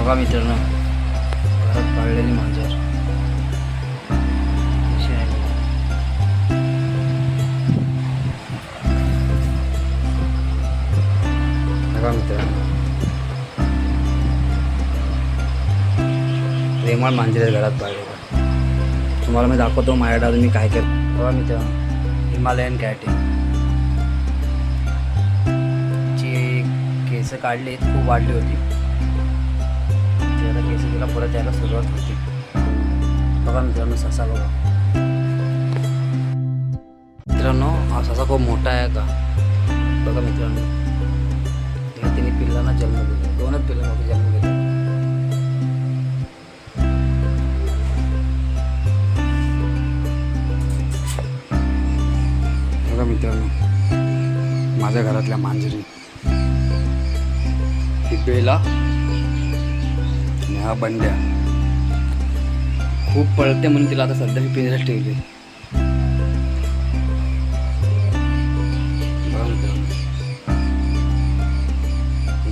बघा मित्रांनो घरात पाळलेली मांजर. बघा. मित्रांनो. प्रेमळ मांजर आहे घरात पाळलेलं. तुम्हाला मी दाखवतो माझ्या तुम्ही मी काय केलं. बघा मित्रांनो हिमालयन कॅटिंग ची केस काढली खूप वाढली होती. परत यायला सुरुवात होती. बघा मित्रांनो ससा बघा. मित्रांनो हा ससा खूप मोठा आहे का? बघा मित्रांनो. तिला तिने पिल्लांना जन्म दिला. दोनच पिल्लांमध्ये जन्म दिला. बघा मित्रांनो माझ्या घरातल्या मांजरी. ही बेला हा बंड्या. खूप पळते म्हणून तिला आता सध्या मी पिंजऱ्यात ठेवले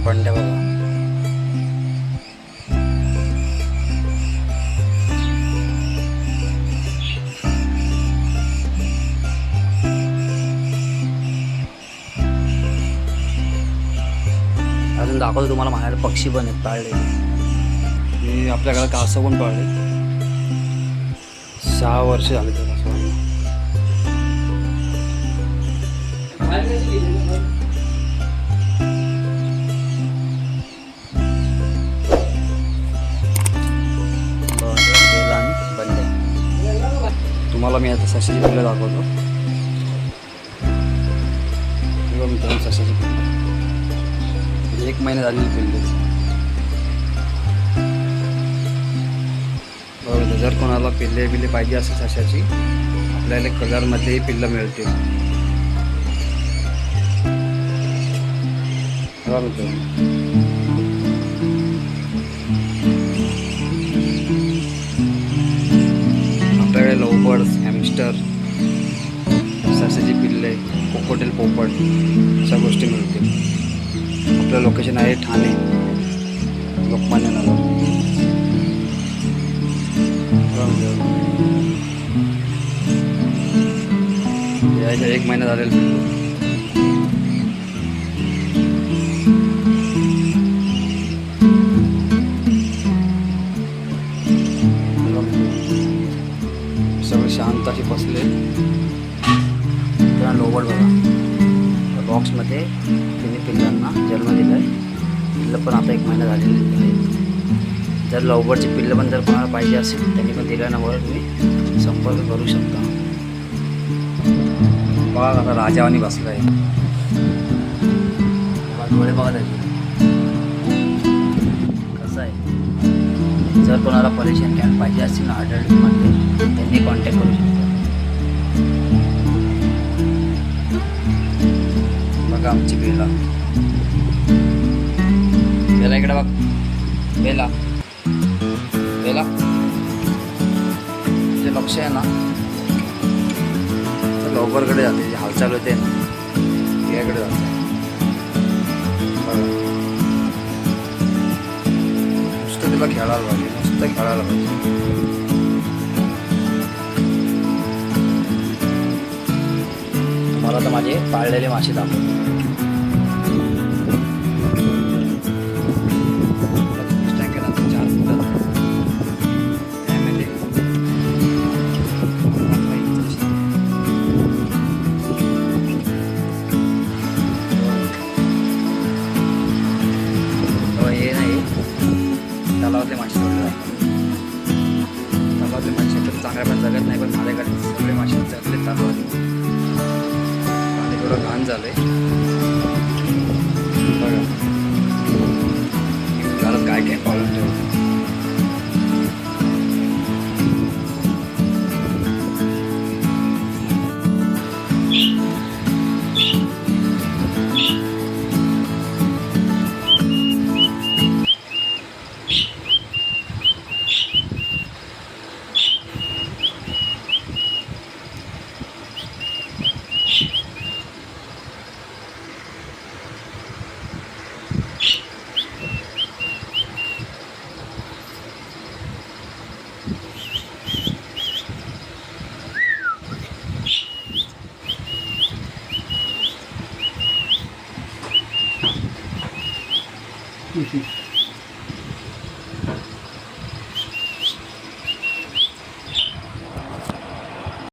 बंड्या बघा. अजून दाखवतो तुम्हाला माझ्याकडे पक्षी पण आहेत पाळले मी आपल्याकडे कासव पण पाळले सहा वर्ष झाले त्या कासवांना तुम्हाला मी आता सशाची फुलं दाखवतो. हे मित्रांनो सशाची फुलं एक महिना झालेली पिल्ले जर कोणाला पिल्ले बिल्ले पाहिजे असेल सशाची आपल्याला कलरमध्येही पिल्लं मिळते आपल्याकडे लवबर्ड्स हॅमस्टर सशाची पिल्ले कोकोटेल पोपट अशा गोष्टी मिळतील. आपलं लोकेशन आहे ठाणे लोकमान्य नगर. यायचा एक महिना झालेला पिल्लू सगळे शांत असे बसले. त्यांना लोबड बघा. बॉक्समध्ये तिने पिल्लांना जन्म दिला आहे पिल्लं पण आता एक महिना झालेली आहे जर लवबडची पिल्लं पण जर कोणाला पाहिजे असेल त्यांनी पण दिल्यानं बरं तुम्ही. संपर्क करू शकता. बघा कसा राजावानी बसला आहे डोळे बघा त्याचे. कसं आहे? जर कोणाला परेशान कॅम्प पाहिजे असतील ना अडल्टमध्ये त्यांनी कॉन्टॅक्ट करू शकतो. बघा आमची बेला. बेला इकडे बघ. बेला. बेला. जे लक्ष आहे ना तर लवकरकडे जाते जे हालचाल होते. ना याकडे जाते. नुसतं तिला खेळायला पाहिजे नुसतं खेळायला पाहिजे. मला तर माझे पाळलेले मासे दाखवतो तलावातले मासे सोडले जातात तलावातले मासे तर चांगल्या पण जगत नाही पण माझ्याकडे सगळे मासे খুশি